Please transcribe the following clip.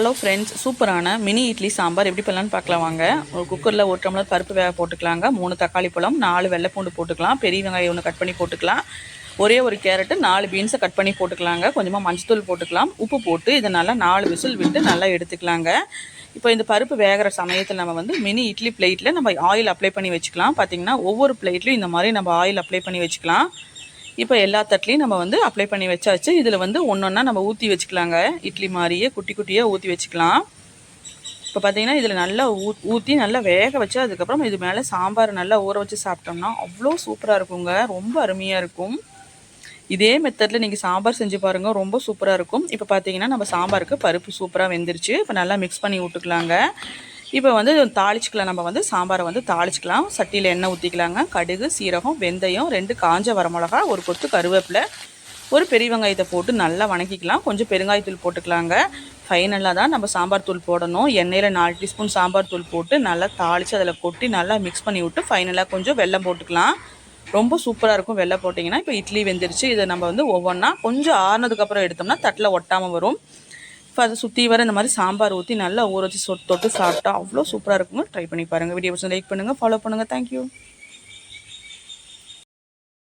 Hello friends சூப்பரான mini idli sambar. எப்படி பண்ணலான்னு பார்க்கலாம் வாங்க. ஒரு குக்கரில் ஒரு டம்ளர் பருப்பு வேக போட்டுக்கலாங்க. மூணு தக்காளி பழம் நாலு வெள்ளைப்பூண்டு போட்டுக்கலாம். பெரிய வெங்காயம் ஒன்று கட் பண்ணி போட்டுக்கலாம். ஒரே ஒரு கேரட்டு நாலு பீன்ஸை கட் பண்ணி போட்டுக்கலாங்க. கொஞ்சமாக மஞ்சத்தூள் போட்டுக்கலாம். உப்பு போட்டு இதை நல்லா நாலு விசில் விட்டு நல்லா எடுத்துக்கலாங்க. இப்போ இந்த பருப்பு வேகிற சமயத்தில் நம்ம வந்து மினி இட்லி பிளேட்டில் நம்ம ஆயில் அப்ளை பண்ணி வச்சுக்கலாம். பார்த்தீங்கன்னா ஒவ்வொரு பிளேட்லையும் இந்த மாதிரி நம்ம ஆயில் அப்ளை பண்ணி வச்சுக்கலாம். இப்போ எல்லா தட்லையும் நம்ம வந்து அப்ளை பண்ணி வச்சாச்சு. இதில் வந்து ஒன்று ஒன்றா நம்ம ஊற்றி வச்சுக்கலாங்க. இட்லி மாதிரியே குட்டி குட்டியாக ஊற்றி வச்சுக்கலாம். இப்போ பார்த்தீங்கன்னா இதில் நல்லா ஊ ஊற்றி நல்லா வேக வச்சு அதுக்கப்புறம் இது மேலே சாம்பார் நல்லா ஊற வச்சு சாப்பிட்டோம்னா அவ்வளோ சூப்பராக இருக்குங்க. ரொம்ப அருமையாக இருக்கும். இதே மெத்தடில் நீங்கள் சாம்பார் செஞ்சு பாருங்கள் ரொம்ப சூப்பராக இருக்கும். இப்போ பார்த்தீங்கன்னா நம்ம சாம்பாருக்கு பருப்பு சூப்பராக வெந்துருச்சு. இப்போ நல்லா மிக்ஸ் பண்ணி விட்டுக்கலாங்க. இப்போ வந்து தாளிச்சிக்கலாம். நம்ம வந்து சாம்பாரை வந்து தாளிச்சிக்கலாம். சட்டியில் எண்ணெய் ஊற்றிக்கலாங்க கடுகு சீரகம் வெந்தயம் ரெண்டு காஞ்ச வரமிளகா ஒரு கொத்து கருவேப்பிலை ஒரு பெரிய வெங்காயத்தை போட்டு நல்லா வணக்கிக்கலாம். கொஞ்சம் பெருங்காயத்தூள் போட்டுக்கலாங்க. ஃபைனலாக தான் நம்ம சாம்பார் தூள் போடணும். எண்ணெயில் நாலு டீஸ்பூன் சாம்பார் தூள் போட்டு நல்லா தாளித்து அதில் கொட்டி நல்லா மிக்ஸ் பண்ணி விட்டு ஃபைனலாக கொஞ்சம் வெல்லம் போட்டுக்கலாம். ரொம்ப சூப்பராக இருக்கும் வெள்ளை போட்டிங்கன்னா. இப்போ இட்லி வெந்துருச்சு. இதை நம்ம வந்து ஒவ்வொன்றா கொஞ்சம் ஆறுனதுக்கப்புறம் எடுத்தோம்னா தட்டில் ஒட்டாமல் வரும். சுற்றி வர இந்த மாதிரி சாம்பார் ஊற்றி நல்லா ஊற வச்சு சொட்டு தொட்டு சாப்பிட்டா அவ்வளோ சூப்பராக இருக்குங்க. ட்ரை பண்ணி பாருங்கள் வீடியோ லைக் பண்ணுங்கள் ஃபாலோ பண்ணுங்கள் தேங்க்யூ